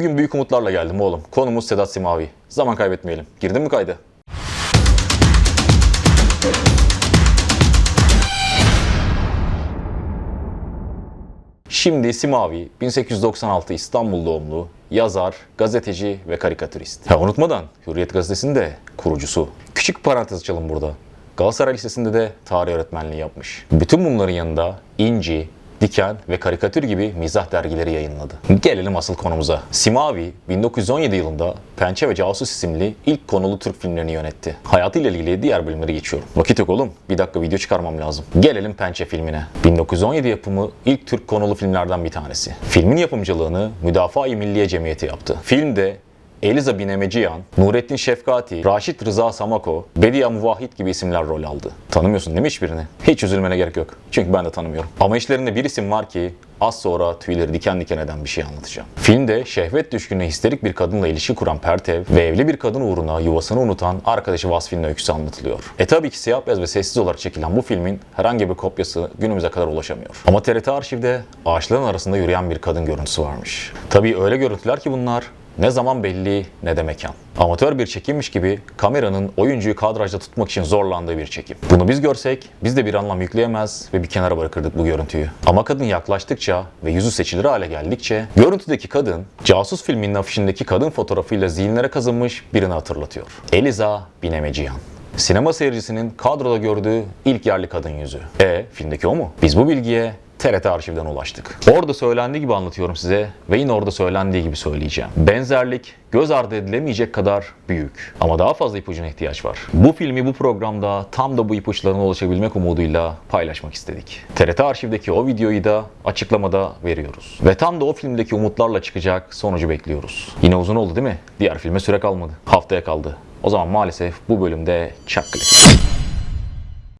Bugün büyük umutlarla geldim oğlum. Konumuz Sedat Simavi. Zaman kaybetmeyelim. Girdin mi kayda? Şimdi Simavi 1896 İstanbul doğumlu yazar, gazeteci ve karikatürist. Ha unutmadan Hürriyet gazetesinin de kurucusu. Küçük parantez açalım burada. Galatasaray Lisesi'nde de tarih öğretmenliği yapmış. Bütün bunların yanında İnci, Diken ve Karikatür gibi mizah dergileri yayınladı. Gelelim asıl konumuza. Simavi 1917 yılında Pençe ve Casus isimli ilk konulu Türk filmlerini yönetti. Hayatıyla ilgili diğer bölümleri geçiyorum. Vakit yok oğlum. Bir dakika video çıkarmam lazım. Gelelim Pençe filmine. 1917 yapımı ilk Türk konulu filmlerden bir tanesi. Filmin yapımcılığını Müdafaa-i Milliye Cemiyeti yaptı. Filmde Eliza Binemeciyan, Nurettin Şefkati, Raşit Rıza Samako, Bediye Muvahhid gibi isimler rol aldı. Tanımıyorsun değil mi hiçbirini? Hiç üzülmene gerek yok. Çünkü ben de tanımıyorum. Ama işlerinde bir isim var ki az sonra tüyleri diken diken eden bir şey anlatacağım. Filmde şehvet düşkünü histerik bir kadınla ilişki kuran Pertev ve evli bir kadın uğruna yuvasını unutan arkadaşı Vasfi'nin öyküsü anlatılıyor. E tabii ki siyah beyaz ve sessiz olarak çekilen bu filmin herhangi bir kopyası günümüze kadar ulaşamıyor. Ama TRT arşivde ağaçların arasında yürüyen bir kadın görüntüsü varmış. Tabii öyle görüntüler ki bunlar ne zaman belli ne de mekan. Amatör bir çekimmiş gibi kameranın oyuncuyu kadrajda tutmak için zorlandığı bir çekim. Bunu biz görsek biz de bir anlam yükleyemez ve bir kenara bırakırdık bu görüntüyü. Ama kadın yaklaştıkça ve yüzü seçilir hale geldikçe görüntüdeki kadın casus filminin afişindeki kadın fotoğrafıyla zihinlere kazınmış birini hatırlatıyor. Eliza Binemeciyan. Sinema seyircisinin kadroda gördüğü ilk yerli kadın yüzü. E filmdeki o mu? Biz bu bilgiye TRT arşivden ulaştık. Orada söylendiği gibi anlatıyorum size ve yine orada söylendiği gibi söyleyeceğim. Benzerlik göz ardı edilemeyecek kadar büyük. Ama daha fazla ipucuna ihtiyaç var. Bu filmi bu programda tam da bu ipuçlarına ulaşabilmek umuduyla paylaşmak istedik. TRT arşivdeki o videoyu da açıklamada veriyoruz. Ve tam da o filmdeki umutlarla çıkacak sonucu bekliyoruz. Yine uzun oldu değil mi? Diğer filme süre kalmadı. Haftaya kaldı. O zaman maalesef bu bölümde çak klik.